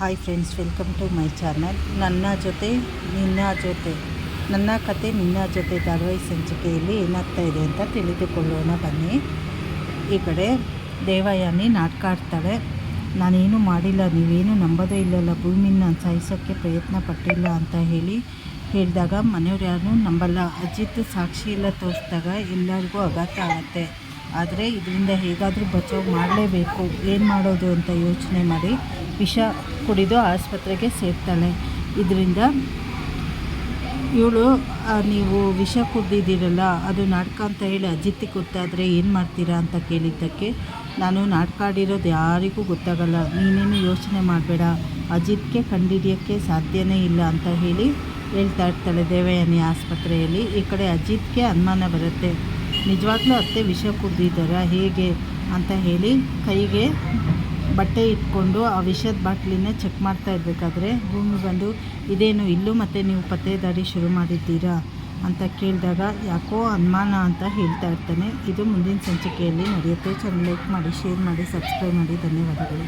Hi friends welcome to my channel ನನ್ನ ಜೊತೆ ನಿನ್ನ ಜೊತೆ ನನ್ನ ಕತೆ ನಿನ್ನ ಜೊತೆ ಧಾರಾವಾಹಿ ಸಂಚಿಕೆಯಲ್ಲಿ ಏನಾಗ್ತಾ ಇದೆ ಅಂತ ತಿಳಿದುಕೊಳ್ಳೋಣ ಬನ್ನಿ. ಈ ಕಡೆ ದೇವಯಾನಿ ನಾಟಕ ಆಡ್ತಾಳೆ ನಾನೇನು ಮಾಡಿಲ್ಲ, ನೀವೇನು ನಂಬೋದೇ ಇಲ್ಲಲ್ಲ, ಭೂಮಿನ ಸಾಯಿಸೋಕ್ಕೆ ಪ್ರಯತ್ನ ಪಟ್ಟಿಲ್ಲ ಅಂತ ಹೇಳಿ ಹೇಳಿದಾಗ ಮನೆಯವ್ರು ಯಾರೂ ನಂಬಲ್ಲ. ಅಜಿತ್ ಸಾಕ್ಷಿ ಎಲ್ಲ ತೋರಿಸಿದಾಗ ಎಲ್ಲರಿಗೂ ಆಘಾತ ಆಗುತ್ತೆ. ಆದರೆ ಇದರಿಂದ ಹೇಗಾದರೂ ಬಚಾವ್ ಮಾಡಲೇಬೇಕು. ಏನು ಮಾಡೋದು ಅಂತ ಯೋಚನೆ ಮಾಡಿ ವಿಷ ಕುಡಿದು ಆಸ್ಪತ್ರೆಗೆ ಸೇರ್ತಾಳೆ. ಇದರಿಂದ ಇವಳು ನೀವು ವಿಷ ಕುಡ್ದಿದ್ದೀರಲ್ಲ, ಅದು ನಾಟಕ ಅಂತ ಹೇಳಿ ಅಜಿತ್ತಿ ಗೊತ್ತಾದರೆ ಏನು ಮಾಡ್ತೀರಾ ಅಂತ ಕೇಳಿದ್ದಕ್ಕೆ, ನಾನು ನಾಟಕ ಆಡಿರೋದು ಯಾರಿಗೂ ಗೊತ್ತಾಗಲ್ಲ. ನೀನೇನು ಯೋಚನೆ ಮಾಡಬೇಡ. ಅಜಿತ್ಗೆ ಕಂಡಿಡಿಯೋಕ್ಕೆ ಸಾಧ್ಯನೇ ಇಲ್ಲ ಅಂತ ಹೇಳಿ ಹೇಳ್ತಾ ಇರ್ತಾಳೆ ದೇವಯಾನಿ ಆಸ್ಪತ್ರೆಯಲ್ಲಿ. ಈ ಕಡೆ ಅಜಿತ್ಗೆ ಅನುಮಾನ ಬರುತ್ತೆ. ನಿಜವಾಗ್ಲೂ ಅತ್ತೆ ವಿಷ ಕುಡ್ದಿದ್ದಾರಾ, ಹೇಗೆ ಅಂತ ಹೇಳಿ ಕೈಗೆ ಬಟ್ಟೆ ಇಟ್ಕೊಂಡು ಆ ವಿಷದ ಬಾಟ್ಲಿನ ಚೆಕ್ ಮಾಡ್ತಾ ಇರಬೇಕಾದ್ರೆ ಭೂಮಿ ಬಂದು ಇದೇನು ಇಲ್ಲೂ ಮತ್ತೆ ನೀವು ಪತ್ತೆದಾರಿ ಶುರು ಮಾಡಿದ್ದೀರಾ ಅಂತ ಕೇಳಿದಾಗ ಯಾಕೋ ಅನುಮಾನ ಅಂತ ಹೇಳ್ತಾ ಇರ್ತಾನೆ. ಇದು ಮುಂದಿನ ಸಂಚಿಕೆಯಲ್ಲಿ ನಡೆಯುತ್ತೆ. ಚೆನ್ನಾಗಿ ಲೈಕ್ ಮಾಡಿ ಶೇರ್ ಮಾಡಿ ಸಬ್ಸ್ಕ್ರೈಬ್ ಮಾಡಿ. ಧನ್ಯವಾದಗಳು.